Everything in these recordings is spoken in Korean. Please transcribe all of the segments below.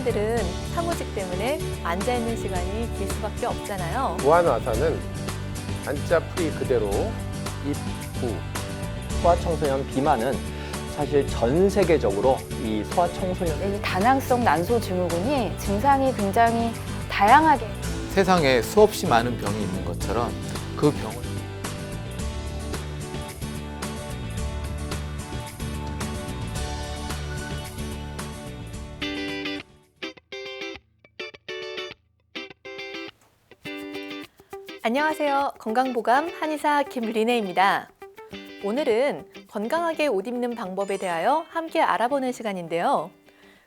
일반인들은 사무직 때문에 앉아있는 시간이 길 수밖에 없잖아요. 무한화사는 앉자 풀이 그대로 입구 소아청소년 비만은 사실 전 세계적으로 이 소아청소년 이 다낭성 난소 증후군이 증상이 굉장히 다양하게 세상에 수없이 많은 병이 있는 것처럼 그 병을 안녕하세요. 건강보감 한의사 김리네입니다. 오늘은 건강하게 옷 입는 방법에 대하여 함께 알아보는 시간인데요.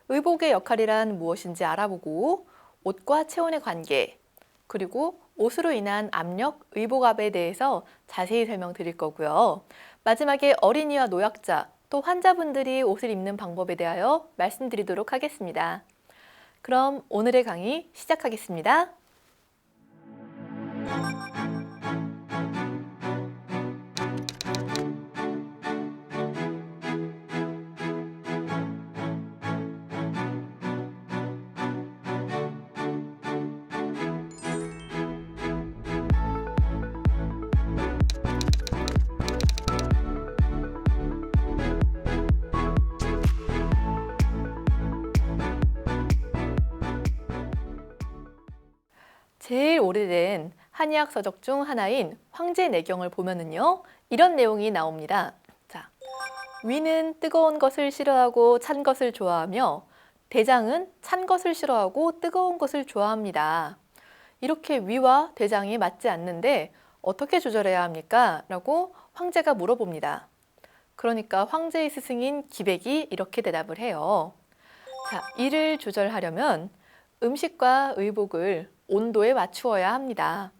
의복의 역할이란 무엇인지 알아보고 옷과 체온의 관계, 그리고 옷으로 인한 압력, 의복압에 대해서 자세히 설명드릴 거고요. 마지막에 어린이와 노약자, 또 환자분들이 옷을 입는 방법에 대하여 말씀드리도록 하겠습니다. 그럼 오늘의 강의 시작하겠습니다. 제일 오래된 한의학 서적 중 하나인 황제내경을 보면은요 이런 내용이 나옵니다. 자, 위는 뜨거운 것을 싫어하고 찬 것을 좋아하며 대장은 찬 것을 싫어하고 뜨거운 것을 좋아합니다. 이렇게 위와 대장이 맞지 않는데 어떻게 조절해야 합니까? 라고 황제가 물어봅니다. 그러니까 황제의 스승인 기백이 이렇게 대답을 해요. 자, 이를 조절하려면 음식과 의복을 온도에 맞추어야 합니다.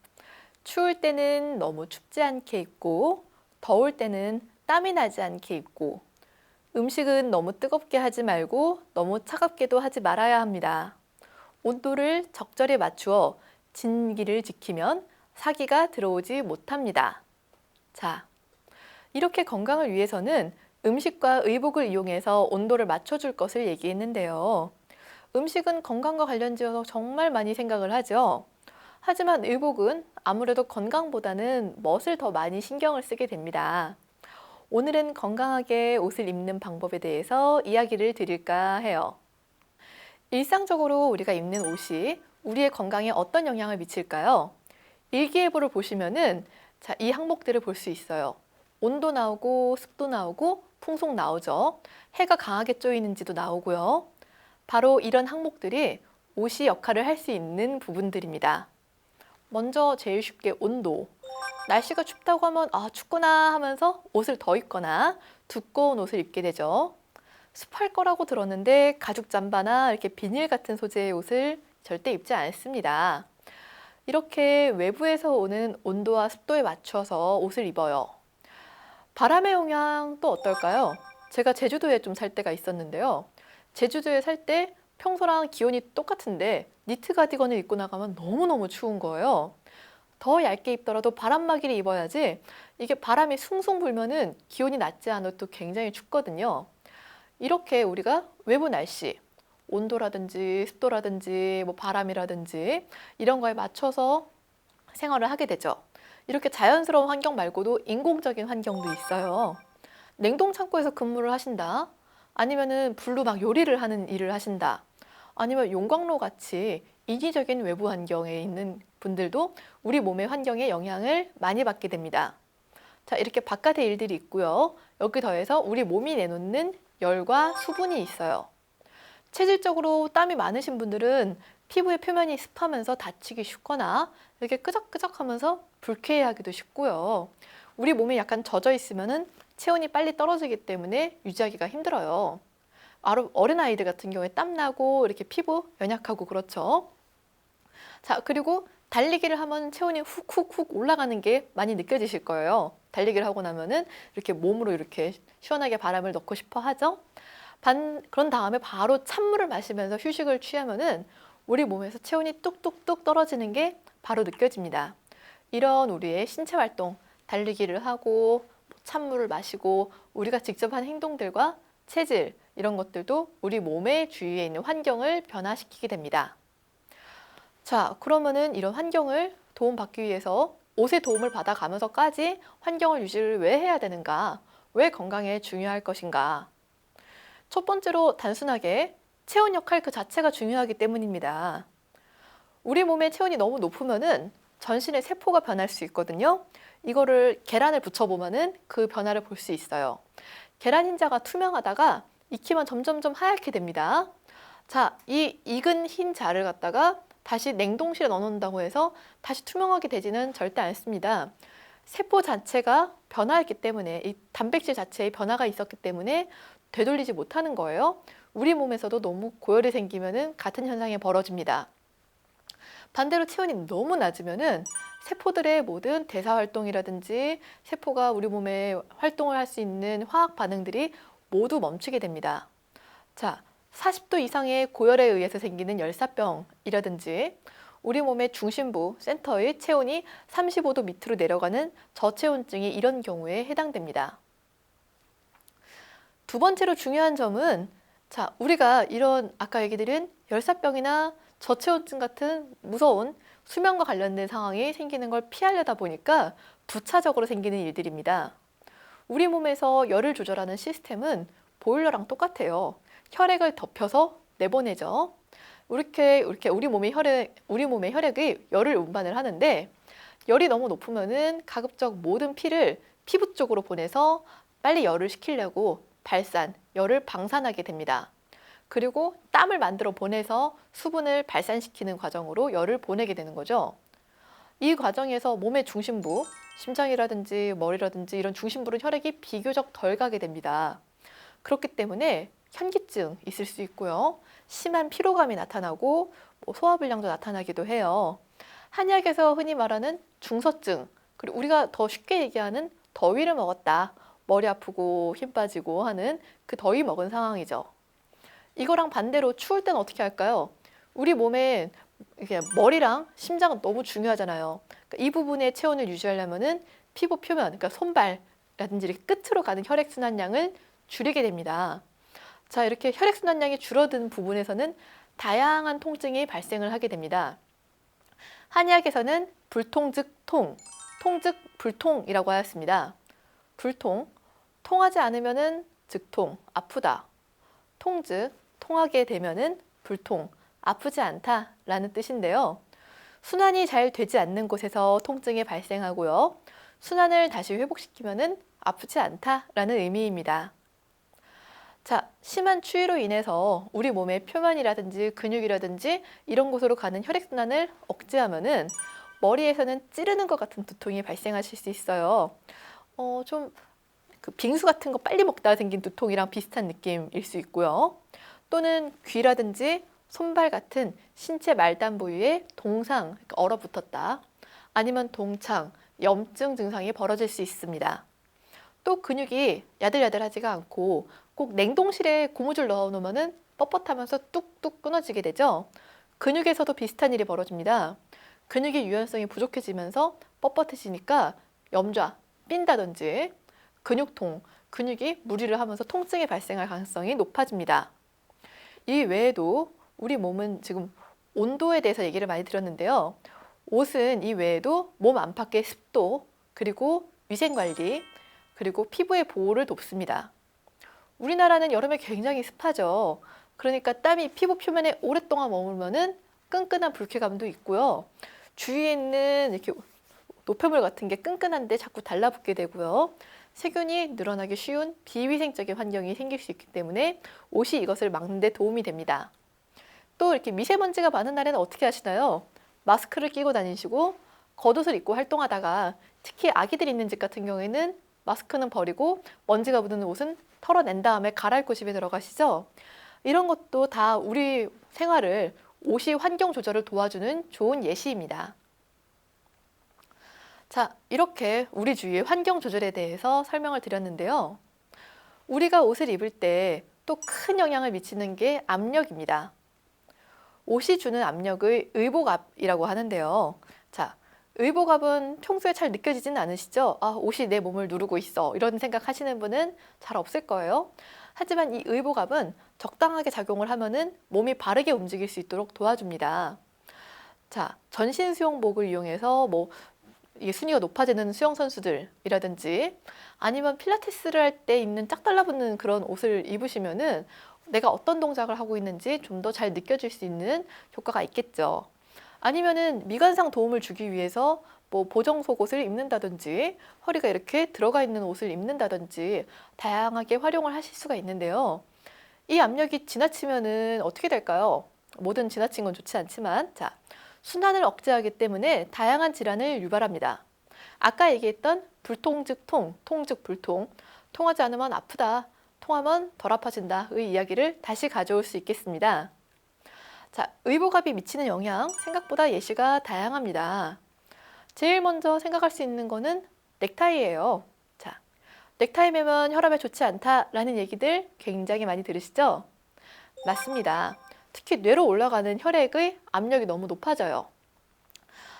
추울 때는 너무 춥지 않게 입고, 더울 때는 땀이 나지 않게 입고, 음식은 너무 뜨겁게 하지 말고 너무 차갑게도 하지 말아야 합니다. 온도를 적절히 맞추어 진기를 지키면 사기가 들어오지 못합니다. 자, 이렇게 건강을 위해서는 음식과 의복을 이용해서 온도를 맞춰줄 것을 얘기했는데요. 음식은 건강과 관련지어서 정말 많이 생각을 하죠. 하지만 의복은 아무래도 건강보다는 멋을 더 많이 신경을 쓰게 됩니다. 오늘은 건강하게 옷을 입는 방법에 대해서 이야기를 드릴까 해요. 일상적으로 우리가 입는 옷이 우리의 건강에 어떤 영향을 미칠까요? 일기예보를 보시면은 자, 이 항목들을 볼 수 있어요. 온도 나오고 습도 나오고 풍속 나오죠. 해가 강하게 쪼이는지도 나오고요. 바로 이런 항목들이 옷이 역할을 할 수 있는 부분들입니다. 먼저 제일 쉽게 온도. 날씨가 춥다고 하면 아 춥구나 하면서 옷을 더 입거나 두꺼운 옷을 입게 되죠. 습할 거라고 들었는데 가죽 잠바나 이렇게 비닐 같은 소재의 옷을 절대 입지 않습니다. 이렇게 외부에서 오는 온도와 습도에 맞춰서 옷을 입어요. 바람의 영향 또 어떨까요? 제가 제주도에 좀 살 때가 있었는데요. 제주도에 살 때 평소랑 기온이 똑같은데 니트 가디건을 입고 나가면 너무너무 추운 거예요. 더 얇게 입더라도 바람막이를 입어야지 이게 바람이 숭숭 불면은 기온이 낮지 않아도 굉장히 춥거든요. 이렇게 우리가 외부 날씨, 온도라든지 습도라든지 뭐 바람이라든지 이런 거에 맞춰서 생활을 하게 되죠. 이렇게 자연스러운 환경 말고도 인공적인 환경도 있어요. 냉동 창고에서 근무를 하신다. 아니면은 불로 막 요리를 하는 일을 하신다. 아니면 용광로 같이 인위적인 외부 환경에 있는 분들도 우리 몸의 환경에 영향을 많이 받게 됩니다. 자, 이렇게 바깥의 일들이 있고요. 여기 더해서 우리 몸이 내놓는 열과 수분이 있어요. 체질적으로 땀이 많으신 분들은 피부의 표면이 습하면서 다치기 쉽거나 이렇게 끄적끄적하면서 불쾌해하기도 쉽고요. 우리 몸에 약간 젖어 있으면은 체온이 빨리 떨어지기 때문에 유지하기가 힘들어요. 어린 아이들 같은 경우에 땀 나고 이렇게 피부 연약하고 그렇죠. 자, 그리고 달리기를 하면 체온이 훅훅훅 올라가는 게 많이 느껴지실 거예요. 달리기를 하고 나면은 이렇게 몸으로 이렇게 시원하게 바람을 넣고 싶어 하죠. 반, 그런 다음에 바로 찬물을 마시면서 휴식을 취하면은 우리 몸에서 체온이 뚝뚝뚝 떨어지는 게 바로 느껴집니다. 이런 우리의 신체 활동, 달리기를 하고 찬물을 마시고 우리가 직접 한 행동들과 체질 이런 것들도 우리 몸의 주위에 있는 환경을 변화시키게 됩니다. 자, 그러면은 이런 환경을 도움받기 위해서 옷의 도움을 받아가면서까지 환경을 유지를 왜 해야 되는가? 왜 건강에 중요할 것인가? 첫 번째로 단순하게 체온 역할 그 자체가 중요하기 때문입니다. 우리 몸의 체온이 너무 높으면은 전신의 세포가 변할 수 있거든요. 이거를 계란을 붙여보면은 그 변화를 볼 수 있어요. 계란 흰자가 투명하다가 익히면 점점점 하얗게 됩니다. 자, 이 익은 흰 자를 갖다가 다시 냉동실에 넣어놓는다고 해서 다시 투명하게 되지는 절대 않습니다. 세포 자체가 변화했기 때문에 이 단백질 자체에 변화가 있었기 때문에 되돌리지 못하는 거예요. 우리 몸에서도 너무 고열이 생기면은 같은 현상이 벌어집니다. 반대로 체온이 너무 낮으면은 세포들의 모든 대사 활동이라든지 세포가 우리 몸에 활동을 할 수 있는 화학 반응들이 모두 멈추게 됩니다. 자, 40도 이상의 고열에 의해서 생기는 열사병이라든지 우리 몸의 중심부 센터의 체온이 35도 밑으로 내려가는 저체온증이 이런 경우에 해당됩니다. 두 번째로 중요한 점은 자, 우리가 이런 아까 얘기 드린 열사병이나 저체온증 같은 무서운 수면과 관련된 상황이 생기는 걸 피하려다 보니까 부차적으로 생기는 일들입니다. 우리 몸에서 열을 조절하는 시스템은 보일러랑 똑같아요. 혈액을 덮여서 내보내죠. 이렇게 이렇게 우리 몸의 혈액 우리 몸의 혈액이 열을 운반을 하는데 열이 너무 높으면은 가급적 모든 피를 피부 쪽으로 보내서 빨리 열을 식히려고 발산, 열을 방산하게 됩니다. 그리고 땀을 만들어 보내서 수분을 발산시키는 과정으로 열을 보내게 되는 거죠. 이 과정에서 몸의 중심부, 심장이라든지 머리라든지 이런 중심부는 혈액이 비교적 덜 가게 됩니다. 그렇기 때문에 현기증 있을 수 있고요. 심한 피로감이 나타나고 뭐 소화불량도 나타나기도 해요. 한약에서 흔히 말하는 중서증, 그리고 우리가 더 쉽게 얘기하는 더위를 먹었다. 머리 아프고 힘 빠지고 하는 그 더위 먹은 상황이죠. 이거랑 반대로 추울 때는 어떻게 할까요? 우리 몸에 이게 머리랑 심장은 너무 중요하잖아요. 그러니까 이 부분의 체온을 유지하려면은 피부 표면, 그러니까 손발라든지 이렇게 끝으로 가는 혈액 순환량을 줄이게 됩니다. 자, 이렇게 혈액 순환량이 줄어든 부분에서는 다양한 통증이 발생을 하게 됩니다. 한의학에서는 불통 즉 통, 통 즉 불통이라고 하였습니다. 불통, 통하지 않으면은 즉통, 아프다. 통즉, 통하게 되면은 불통, 아프지 않다라는 뜻인데요. 순환이 잘 되지 않는 곳에서 통증이 발생하고요. 순환을 다시 회복시키면은 아프지 않다라는 의미입니다. 자, 심한 추위로 인해서 우리 몸의 표면이라든지 근육이라든지 이런 곳으로 가는 혈액순환을 억제하면은 머리에서는 찌르는 것 같은 두통이 발생하실 수 있어요. 어, 좀 그 빙수 같은 거 빨리 먹다가 생긴 두통이랑 비슷한 느낌일 수 있고요. 또는 귀라든지 손발 같은 신체 말단 부위에 동상, 그러니까 얼어붙었다. 아니면 동창, 염증 증상이 벌어질 수 있습니다. 또 근육이 야들야들하지가 않고 꼭 냉동실에 고무줄 넣어 놓으면은 뻣뻣하면서 뚝뚝 끊어지게 되죠. 근육에서도 비슷한 일이 벌어집니다. 근육의 유연성이 부족해지면서 뻣뻣해지니까 염좌, 삔다든지 근육통, 근육이 무리를 하면서 통증이 발생할 가능성이 높아집니다. 이 외에도 우리 몸은 지금 온도에 대해서 얘기를 많이 드렸는데요. 옷은 이 외에도 몸 안팎의 습도, 그리고 위생 관리, 그리고 피부의 보호를 돕습니다. 우리나라는 여름에 굉장히 습하죠. 그러니까 땀이 피부 표면에 오랫동안 머물면은 끈끈한 불쾌감도 있고요. 주위에 있는 이렇게 노폐물 같은 게 끈끈한데 자꾸 달라붙게 되고요. 세균이 늘어나기 쉬운 비위생적인 환경이 생길 수 있기 때문에 옷이 이것을 막는 데 도움이 됩니다. 또 이렇게 미세먼지가 많은 날에는 어떻게 하시나요? 마스크를 끼고 다니시고 겉옷을 입고 활동하다가 특히 아기들 있는 집 같은 경우에는 마스크는 버리고 먼지가 묻은 옷은 털어낸 다음에 갈아입고 집에 들어가시죠. 이런 것도 다 우리 생활을 옷이 환경 조절을 도와주는 좋은 예시입니다. 자, 이렇게 우리 주위의 환경 조절에 대해서 설명을 드렸는데요. 우리가 옷을 입을 때 또 큰 영향을 미치는 게 압력입니다. 옷이 주는 압력을 의복압이라고 하는데요. 자, 의복압은 평소에 잘 느껴지진 않으시죠? 아, 옷이 내 몸을 누르고 있어. 이런 생각 하시는 분은 잘 없을 거예요. 하지만 이 의복압은 적당하게 작용을 하면은 몸이 바르게 움직일 수 있도록 도와줍니다. 자, 전신 수영복을 이용해서 뭐 이게 순위가 높아지는 수영 선수들이라든지 아니면 필라테스를 할 때 입는 짝 달라붙는 그런 옷을 입으시면은 내가 어떤 동작을 하고 있는지 좀 더 잘 느껴질 수 있는 효과가 있겠죠. 아니면은 미관상 도움을 주기 위해서 뭐 보정 속옷을 입는다든지 허리가 이렇게 들어가 있는 옷을 입는다든지 다양하게 활용을 하실 수가 있는데요. 이 압력이 지나치면은 어떻게 될까요? 뭐든 지나친 건 좋지 않지만 자 순환을 억제하기 때문에 다양한 질환을 유발합니다. 아까 얘기했던 불통 즉 통, 통 즉 불통, 통하지 않으면 아프다, 통하면 덜 아파진다의 이야기를 다시 가져올 수 있겠습니다. 자, 의복압이 미치는 영향 생각보다 예시가 다양합니다. 제일 먼저 생각할 수 있는 거는 넥타이예요. 자, 넥타이 매면 혈압에 좋지 않다라는 얘기들 굉장히 많이 들으시죠? 맞습니다. 특히 뇌로 올라가는 혈액의 압력이 너무 높아져요.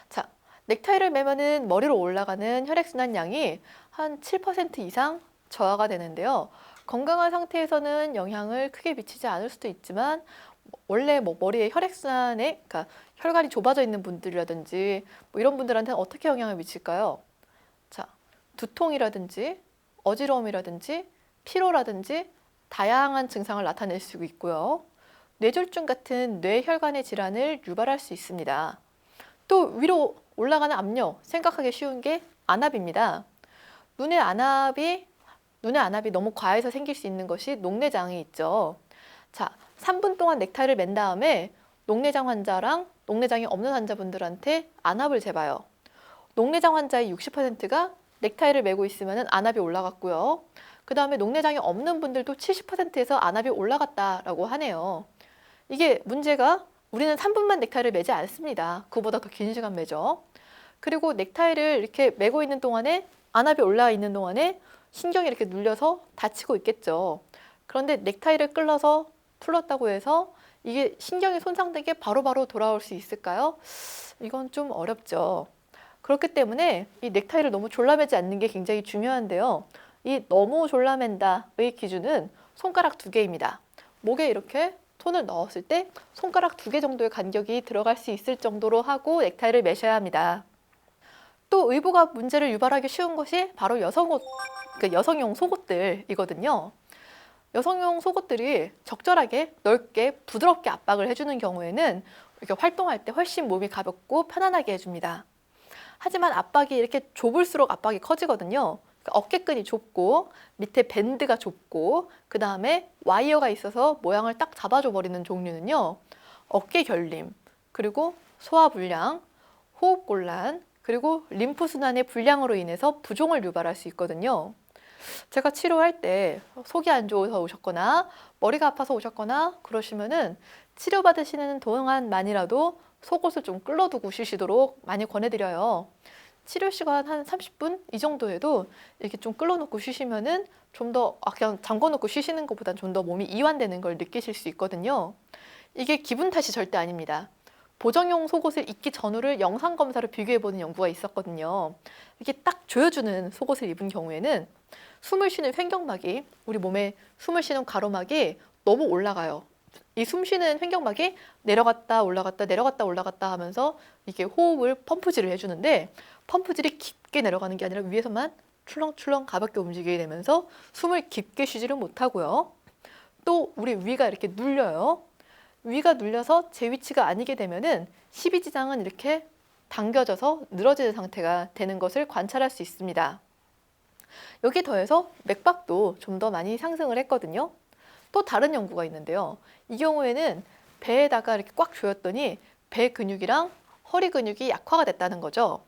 자, 넥타이를 매면은 머리로 올라가는 혈액순환량이 한 7% 이상 저하가 되는데요. 건강한 상태에서는 영향을 크게 미치지 않을 수도 있지만 원래 뭐 머리에 혈액순환에 그러니까 혈관이 좁아져 있는 분들이라든지 뭐 이런 분들한테는 어떻게 영향을 미칠까요? 자, 두통이라든지 어지러움이라든지 피로라든지 다양한 증상을 나타낼 수 있고요. 뇌졸중 같은 뇌혈관의 질환을 유발할 수 있습니다. 또 위로 올라가는 압력 생각하기 쉬운 게 안압입니다. 눈의 안압이 눈의 안압이 너무 과해서 생길 수 있는 것이 녹내장이 있죠. 자, 3분 동안 넥타이를 맨 다음에 녹내장 환자랑 녹내장이 없는 환자분들한테 안압을 재봐요. 녹내장 환자의 60%가 넥타이를 메고 있으면 안압이 올라갔고요. 그 다음에 녹내장이 없는 분들도 70%에서 안압이 올라갔다라고 하네요. 이게 문제가 우리는 3분만 넥타이를 매지 않습니다. 그보다 더 긴 시간 매죠. 그리고 넥타이를 이렇게 메고 있는 동안에 안압이 올라와 있는 동안에 신경이 이렇게 눌려서 다치고 있겠죠. 그런데 넥타이를 끌어서 풀었다고 해서 이게 신경이 손상되게 바로 바로 돌아올 수 있을까요? 이건 좀 어렵죠. 그렇기 때문에 이 넥타이를 너무 졸라매지 않는 게 굉장히 중요한데요. 이 너무 졸라맨다의 기준은 손가락 두 개입니다. 목에 이렇게 손을 넣었을 때 손가락 두 개 정도의 간격이 들어갈 수 있을 정도로 하고 넥타이를 매셔야 합니다. 또 의복압 문제를 유발하기 쉬운 것이 바로 여성 옷, 그 여성용 속옷들이거든요. 여성용 속옷들이 적절하게 넓게 부드럽게 압박을 해주는 경우에는 이렇게 활동할 때 훨씬 몸이 가볍고 편안하게 해줍니다. 하지만 압박이 이렇게 좁을수록 압박이 커지거든요. 그러니까 어깨끈이 좁고 밑에 밴드가 좁고 그 다음에 와이어가 있어서 모양을 딱 잡아줘 버리는 종류는요. 어깨 결림 그리고 소화 불량, 호흡 곤란 그리고 림프 순환의 불량으로 인해서 부종을 유발할 수 있거든요. 제가 치료할 때 속이 안 좋아서 오셨거나 머리가 아파서 오셨거나 그러시면은 치료받으시는 동안만이라도 속옷을 좀 끌어두고 쉬시도록 많이 권해드려요. 치료 시간 한 30분 이 정도에도 이렇게 좀 끌어놓고 쉬시면은 좀 더 아, 그냥 잠궈놓고 쉬시는 것보다 좀더 몸이 이완되는 걸 느끼실 수 있거든요. 이게 기분 탓이 절대 아닙니다. 보정용 속옷을 입기 전후를 영상 검사로 비교해 보는 연구가 있었거든요. 이게 딱 조여주는 속옷을 입은 경우에는 숨을 쉬는 횡격막이 우리 몸에 숨을 쉬는 가로막이 너무 올라가요. 이 숨 쉬는 횡격막이 내려갔다 올라갔다 내려갔다 올라갔다 하면서 이게 호흡을 펌프질을 해주는데 펌프질이 깊게 내려가는 게 아니라 위에서만 출렁출렁 가볍게 움직이게 되면서 숨을 깊게 쉬지를 못하고요. 또 우리 위가 이렇게 눌려요. 위가 눌려서 제 위치가 아니게 되면은 십이지장은 이렇게 당겨져서 늘어지는 상태가 되는 것을 관찰할 수 있습니다. 여기에 더해서 맥박도 좀 더 많이 상승을 했거든요. 또 다른 연구가 있는데요. 이 경우에는 배에다가 이렇게 꽉 조였더니 배 근육이랑 허리 근육이 약화가 됐다는 거죠.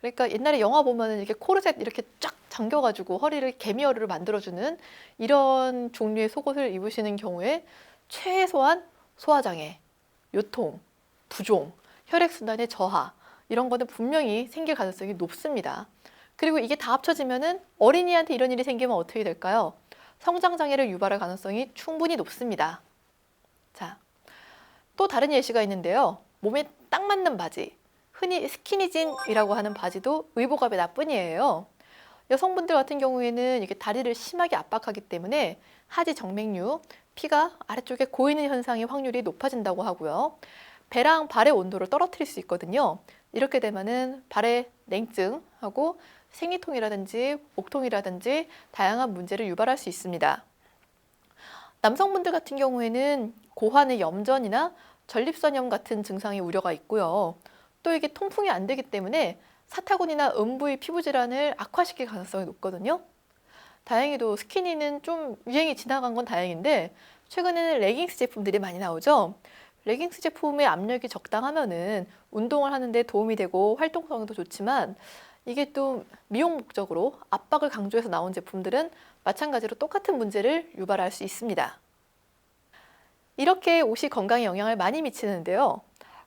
그러니까 옛날에 영화 보면은 이렇게 코르셋 이렇게 쫙 잠겨가지고 허리를 개미허리를 만들어주는 이런 종류의 속옷을 입으시는 경우에 최소한 소화장애, 요통, 부종, 혈액순환의 저하 이런 거는 분명히 생길 가능성이 높습니다. 그리고 이게 다 합쳐지면은 어린이한테 이런 일이 생기면 어떻게 될까요? 성장 장애를 유발할 가능성이 충분히 높습니다. 자, 또 다른 예시가 있는데요. 몸에 딱 맞는 바지, 흔히 스키니진이라고 하는 바지도 의복압의 나뿐이에요. 여성분들 같은 경우에는 이게 다리를 심하게 압박하기 때문에 하지 정맥류, 피가 아래쪽에 고이는 현상의 확률이 높아진다고 하고요. 배랑 발의 온도를 떨어뜨릴 수 있거든요. 이렇게 되면은 발의 냉증하고 생리통이라든지 목통이라든지 다양한 문제를 유발할 수 있습니다. 남성분들 같은 경우에는 고환의 염전이나 전립선염 같은 증상의 우려가 있고요. 또 이게 통풍이 안 되기 때문에 사타구니나 음부의 피부 질환을 악화시킬 가능성이 높거든요. 다행히도 스키니는 좀 유행이 지나간 건 다행인데 최근에는 레깅스 제품들이 많이 나오죠. 레깅스 제품의 압력이 적당하면은 운동을 하는데 도움이 되고 활동성도 좋지만 이게 또 미용 목적으로 압박을 강조해서 나온 제품들은 마찬가지로 똑같은 문제를 유발할 수 있습니다. 이렇게 옷이 건강에 영향을 많이 미치는데요.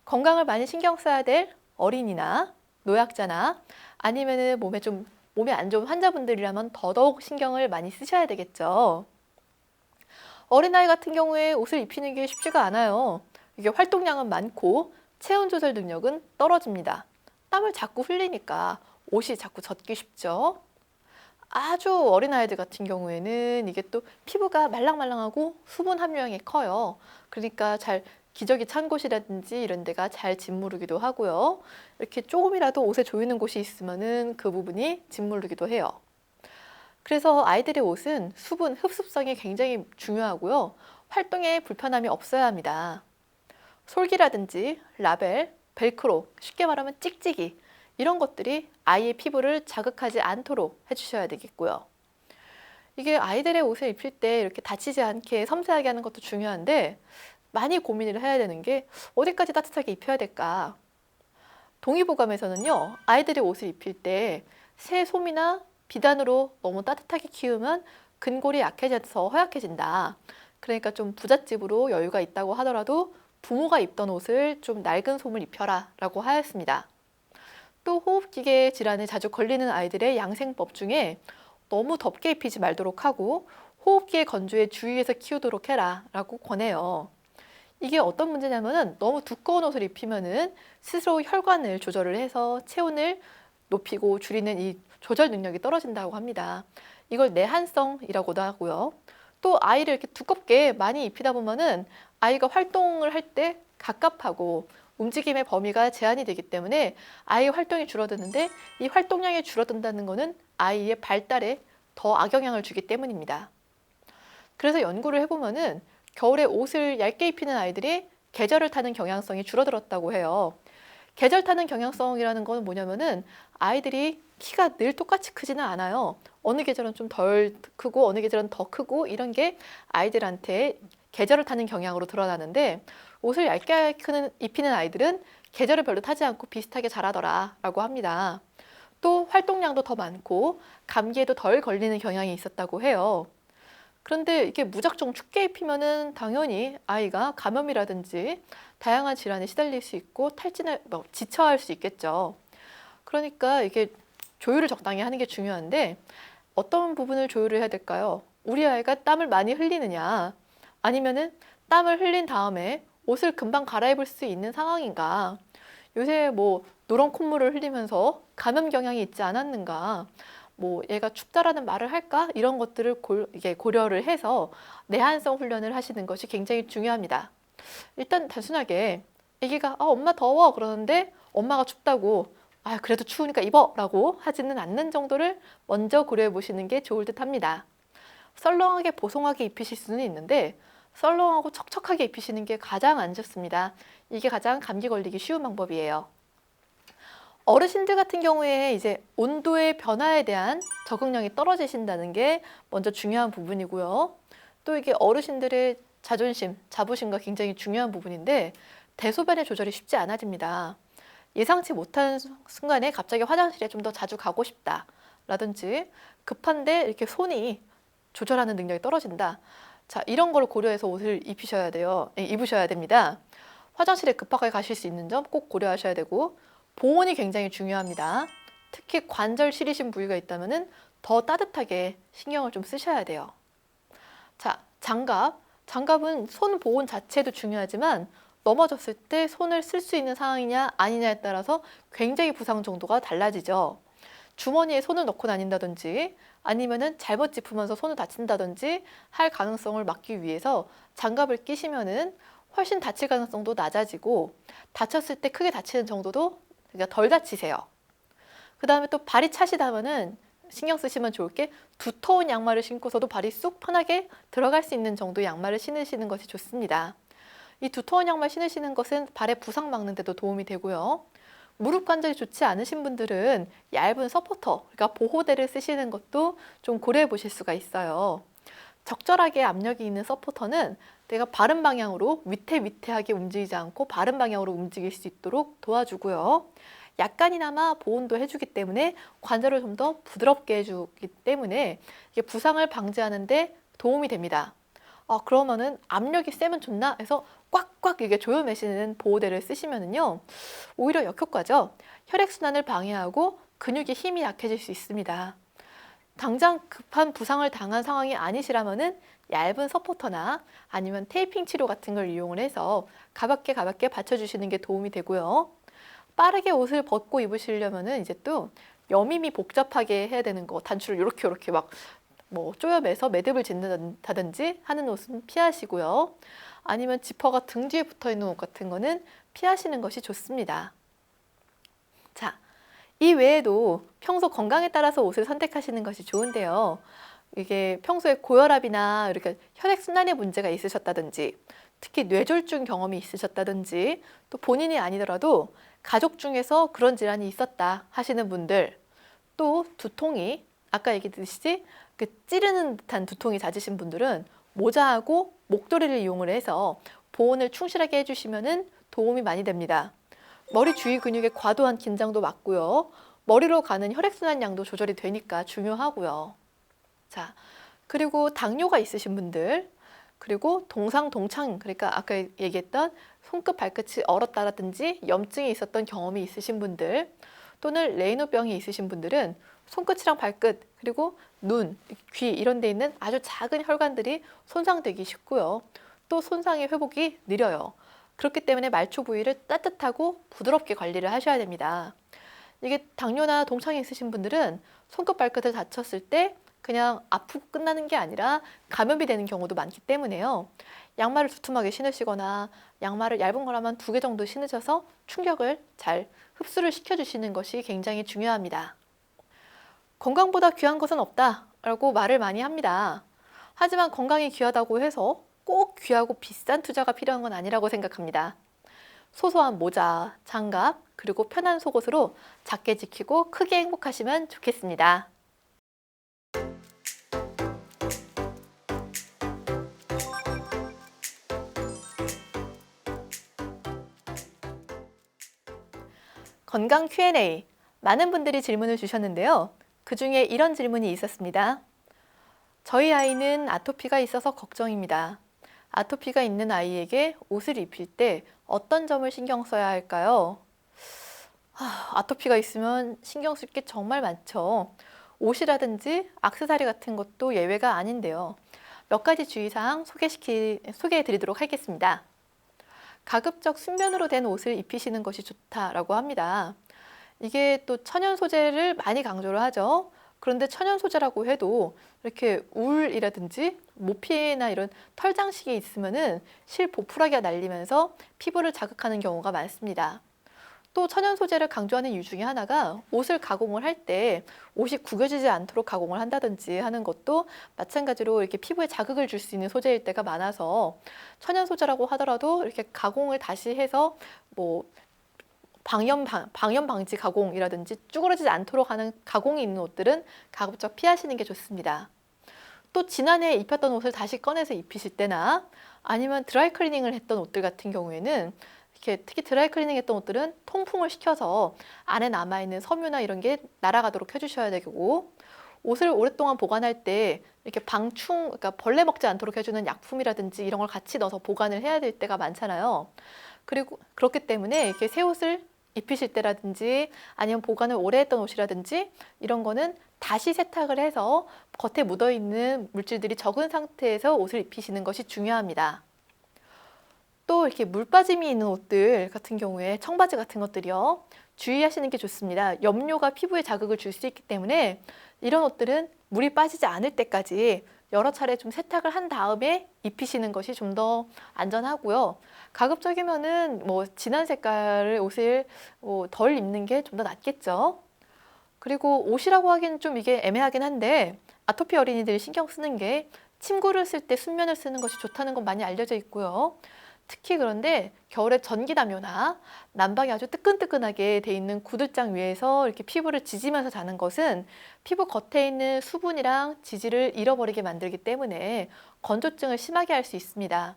건강을 많이 신경 써야 될 어린이나 노약자나 아니면은 몸에 좀 몸에 안 좋은 환자분들이라면 더더욱 신경을 많이 쓰셔야 되겠죠. 어린아이 같은 경우에 옷을 입히는 게 쉽지가 않아요. 이게 활동량은 많고 체온 조절 능력은 떨어집니다. 땀을 자꾸 흘리니까 옷이 자꾸 젖기 쉽죠. 아주 어린 아이들 같은 경우에는 이게 또 피부가 말랑말랑하고 수분 함유량이 커요. 그러니까 잘 기저귀 찬 곳이라든지 이런 데가 잘 짓무르기도 하고요. 이렇게 조금이라도 옷에 조이는 곳이 있으면은 그 부분이 짓무르기도 해요. 그래서 아이들의 옷은 수분 흡수성이 굉장히 중요하고요. 활동에 불편함이 없어야 합니다. 솔기라든지 라벨, 벨크로, 쉽게 말하면 찍찍이 이런 것들이 아이의 피부를 자극하지 않도록 해주셔야 되겠고요. 이게 아이들의 옷을 입힐 때 이렇게 다치지 않게 섬세하게 하는 것도 중요한데 많이 고민을 해야 되는 게 어디까지 따뜻하게 입혀야 될까? 동의보감에서는요, 아이들의 옷을 입힐 때 새 솜이나 비단으로 너무 따뜻하게 키우면 근골이 약해져서 허약해진다. 그러니까 좀 부잣집으로 여유가 있다고 하더라도 부모가 입던 옷을 좀 낡은 솜을 입혀라 라고 하였습니다. 또 호흡기계 질환에 자주 걸리는 아이들의 양생법 중에 너무 덥게 입히지 말도록 하고 호흡기의 건조에 주의해서 키우도록 해라 라고 권해요. 이게 어떤 문제냐면은 너무 두꺼운 옷을 입히면은 스스로 혈관을 조절을 해서 체온을 높이고 줄이는 이 조절 능력이 떨어진다고 합니다. 이걸 내한성이라고도 하고요. 또 아이를 이렇게 두껍게 많이 입히다 보면은 아이가 활동을 할 때 갑갑하고 움직임의 범위가 제한이 되기 때문에 아이의 활동이 줄어드는데 이 활동량이 줄어든다는 것은 아이의 발달에 더 악영향을 주기 때문입니다. 그래서 연구를 해보면은 겨울에 옷을 얇게 입히는 아이들이 계절을 타는 경향성이 줄어들었다고 해요. 계절 타는 경향성이라는 건 뭐냐면은 아이들이 키가 늘 똑같이 크지는 않아요. 어느 계절은 좀 덜 크고 어느 계절은 더 크고 이런 게 아이들한테 계절을 타는 경향으로 드러나는데 옷을 얇게 입히는 아이들은 계절을 별로 타지 않고 비슷하게 자라더라라고 합니다. 또 활동량도 더 많고 감기에도 덜 걸리는 경향이 있었다고 해요. 그런데 이게 무작정 춥게 입히면은 당연히 아이가 감염이라든지 다양한 질환에 시달릴 수 있고 탈진을 뭐 지쳐할 수 있겠죠. 그러니까 이게 조율을 적당히 하는 게 중요한데 어떤 부분을 조율을 해야 될까요? 우리 아이가 땀을 많이 흘리느냐 아니면은 땀을 흘린 다음에 옷을 금방 갈아입을 수 있는 상황인가? 요새 뭐 노란 콧물을 흘리면서 감염 경향이 있지 않았는가? 뭐 얘가 춥다라는 말을 할까? 이런 것들을 고, 이게 고려를 해서 내한성 훈련을 하시는 것이 굉장히 중요합니다. 일단 단순하게 애기가 아, 엄마 더워. 그러는데 엄마가 춥다고 아 그래도 추우니까 입어 라고 하지는 않는 정도를 먼저 고려해 보시는 게 좋을 듯 합니다. 썰렁하게 보송하게 입히실 수는 있는데 썰렁하고 척척하게 입히시는 게 가장 안 좋습니다. 이게 가장 감기 걸리기 쉬운 방법이에요. 어르신들 같은 경우에 이제 온도의 변화에 대한 적응력이 떨어지신다는 게 먼저 중요한 부분이고요. 또 이게 어르신들의 자존심, 자부심과 굉장히 중요한 부분인데 대소변의 조절이 쉽지 않아집니다. 예상치 못한 순간에 갑자기 화장실에 좀 더 자주 가고 싶다. 라든지 급한데 이렇게 손이 조절하는 능력이 떨어진다. 자, 이런 걸 고려해서 옷을 입히셔야 돼요. 예, 입으셔야 됩니다. 화장실에 급하게 가실 수 있는 점 꼭 고려하셔야 되고 보온이 굉장히 중요합니다. 특히 관절 시리신 부위가 있다면은 더 따뜻하게 신경을 좀 쓰셔야 돼요. 자, 장갑. 장갑은 손 보온 자체도 중요하지만 넘어졌을 때 손을 쓸 수 있는 상황이냐 아니냐에 따라서 굉장히 부상 정도가 달라지죠. 주머니에 손을 넣고 다닌다든지 아니면은 잘못 짚으면서 손을 다친다든지 할 가능성을 막기 위해서 장갑을 끼시면은 훨씬 다칠 가능성도 낮아지고 다쳤을 때 크게 다치는 정도도 그러니까 덜 다치세요. 그 다음에 또 발이 차시다면은 신경 쓰시면 좋을 게 두터운 양말을 신고서도 발이 쑥 편하게 들어갈 수 있는 정도의 양말을 신으시는 것이 좋습니다. 이 두터운 양말 신으시는 것은 발의 부상 막는 데도 도움이 되고요. 무릎 관절이 좋지 않으신 분들은 얇은 서포터, 그러니까 보호대를 쓰시는 것도 좀 고려해 보실 수가 있어요. 적절하게 압력이 있는 서포터는 내가 바른 방향으로 위태위태하게 움직이지 않고 바른 방향으로 움직일 수 있도록 도와주고요. 약간이나마 보온도 해주기 때문에 관절을 좀 더 부드럽게 해주기 때문에 이게 부상을 방지하는데 도움이 됩니다. 아, 그러면은 압력이 세면 좋나 해서 꽉꽉 이게 조여매시는 보호대를 쓰시면은요 오히려 역효과죠. 혈액 순환을 방해하고 근육의 힘이 약해질 수 있습니다. 당장 급한 부상을 당한 상황이 아니시라면은 얇은 서포터나 아니면 테이핑 치료 같은 걸 이용을 해서 가볍게 가볍게 받쳐주시는 게 도움이 되고요. 빠르게 옷을 벗고 입으시려면은 이제 또 여밈이 복잡하게 해야 되는 거 단추를 이렇게 이렇게 막 뭐 쪼여매서 매듭을 짓는다든지 하는 옷은 피하시고요. 아니면 지퍼가 등 뒤에 붙어 있는 옷 같은 거는 피하시는 것이 좋습니다. 자, 이 외에도 평소 건강에 따라서 옷을 선택하시는 것이 좋은데요. 이게 평소에 고혈압이나 이렇게 혈액 순환에 문제가 있으셨다든지 특히 뇌졸중 경험이 있으셨다든지 또 본인이 아니더라도 가족 중에서 그런 질환이 있었다 하시는 분들 또 두통이 아까 얘기했듯이 그 찌르는 듯한 두통이 잦으신 분들은 모자하고 목도리를 이용을 해서 보온을 충실하게 해주시면은 도움이 많이 됩니다. 머리 주위 근육의 과도한 긴장도 막고요. 머리로 가는 혈액순환 양도 조절이 되니까 중요하고요. 자, 그리고 당뇨가 있으신 분들, 그리고 동상동창, 그러니까 아까 얘기했던 손끝 발끝이 얼었다라든지 염증이 있었던 경험이 있으신 분들, 또는 레이노병이 있으신 분들은 손끝이랑 발끝, 그리고 눈, 귀 이런 데 있는 아주 작은 혈관들이 손상되기 쉽고요. 또 손상의 회복이 느려요. 그렇기 때문에 말초 부위를 따뜻하고 부드럽게 관리를 하셔야 됩니다. 이게 당뇨나 동창이 있으신 분들은 손끝 발끝을 다쳤을 때 그냥 아프고 끝나는 게 아니라 감염이 되는 경우도 많기 때문에요. 양말을 두툼하게 신으시거나 양말을 얇은 거라면 두 개 정도 신으셔서 충격을 잘 흡수를 시켜주시는 것이 굉장히 중요합니다. 건강보다 귀한 것은 없다 라고 말을 많이 합니다. 하지만 건강이 귀하다고 해서 꼭 귀하고 비싼 투자가 필요한 건 아니라고 생각합니다. 소소한 모자, 장갑, 그리고 편한 속옷으로 작게 지키고 크게 행복하시면 좋겠습니다. 건강 Q&A. 많은 분들이 질문을 주셨는데요. 그 중에 이런 질문이 있었습니다. 저희 아이는 아토피가 있어서 걱정입니다. 아토피가 있는 아이에게 옷을 입힐 때 어떤 점을 신경 써야 할까요? 아, 아토피가 있으면 신경 쓸 게 정말 많죠. 옷이라든지 악세사리 같은 것도 예외가 아닌데요. 몇 가지 주의사항 소개시키, 소개해 드리도록 하겠습니다. 가급적 순면으로 된 옷을 입히시는 것이 좋다라고 합니다. 이게 또 천연 소재를 많이 강조를 하죠. 그런데 천연 소재라고 해도 이렇게 울이라든지 모피나 이런 털 장식이 있으면은 실 보풀하기가 날리면서 피부를 자극하는 경우가 많습니다. 또 천연 소재를 강조하는 이유 중에 하나가 옷을 가공을 할 때 옷이 구겨지지 않도록 가공을 한다든지 하는 것도 마찬가지로 이렇게 피부에 자극을 줄 수 있는 소재일 때가 많아서 천연 소재라고 하더라도 이렇게 가공을 다시 해서 뭐 방염, 방, 방염 방지 가공이라든지 쭈그러지지 않도록 하는 가공이 있는 옷들은 가급적 피하시는 게 좋습니다. 또 지난해 입혔던 옷을 다시 꺼내서 입히실 때나 아니면 드라이 클리닝을 했던 옷들 같은 경우에는 이렇게 특히 드라이 클리닝 했던 옷들은 통풍을 시켜서 안에 남아있는 섬유나 이런 게 날아가도록 해주셔야 되고 옷을 오랫동안 보관할 때 이렇게 방충, 그러니까 벌레 먹지 않도록 해주는 약품이라든지 이런 걸 같이 넣어서 보관을 해야 될 때가 많잖아요. 그리고 그렇기 때문에 이렇게 새 옷을 입히실 때라든지 아니면 보관을 오래 했던 옷이라든지 이런 거는 다시 세탁을 해서 겉에 묻어 있는 물질들이 적은 상태에서 옷을 입히시는 것이 중요합니다. 또 이렇게 물 빠짐이 있는 옷들 같은 경우에 청바지 같은 것들이요. 주의하시는 게 좋습니다. 염료가 피부에 자극을 줄 수 있기 때문에 이런 옷들은 물이 빠지지 않을 때까지 여러 차례 좀 세탁을 한 다음에 입히시는 것이 좀 더 안전하고요. 가급적이면은 뭐 진한 색깔의 옷을 뭐 덜 입는 게 좀 더 낫겠죠. 그리고 옷이라고 하기는 좀 이게 애매하긴 한데 아토피 어린이들이 신경 쓰는 게 침구를 쓸 때 순면을 쓰는 것이 좋다는 건 많이 알려져 있고요. 특히 그런데 겨울에 전기담요나 난방이 아주 뜨끈뜨끈하게 돼 있는 구들장 위에서 이렇게 피부를 지지면서 자는 것은 피부 겉에 있는 수분이랑 지지를 잃어버리게 만들기 때문에 건조증을 심하게 할 수 있습니다.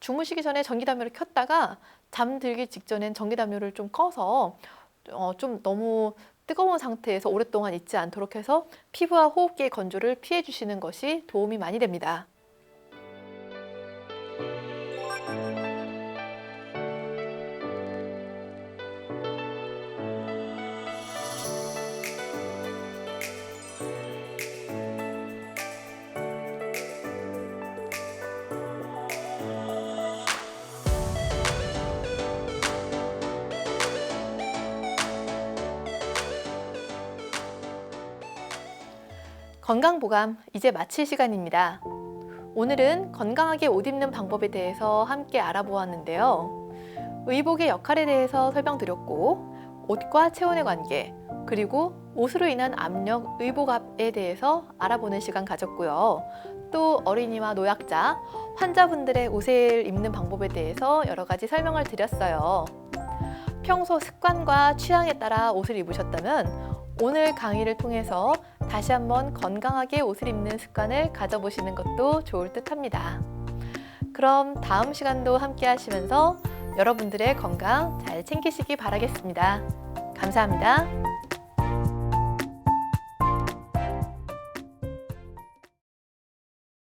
주무시기 전에 전기담요를 켰다가 잠들기 직전엔 전기담요를 좀 꺼서 어, 좀 너무 뜨거운 상태에서 오랫동안 있지 않도록 해서 피부와 호흡기의 건조를 피해 주시는 것이 도움이 많이 됩니다. 건강보감 이제 마칠 시간입니다. 오늘은 건강하게 옷 입는 방법에 대해서 함께 알아보았는데요. 의복의 역할에 대해서 설명드렸고 옷과 체온의 관계 그리고 옷으로 인한 압력, 의복압에 대해서 알아보는 시간 가졌고요. 또 어린이와 노약자, 환자분들의 옷을 입는 방법에 대해서 여러 가지 설명을 드렸어요. 평소 습관과 취향에 따라 옷을 입으셨다면 오늘 강의를 통해서 다시 한번 건강하게 옷을 입는 습관을 가져보시는 것도 좋을 듯 합니다. 그럼 다음 시간도 함께 하시면서 여러분들의 건강 잘 챙기시기 바라겠습니다. 감사합니다.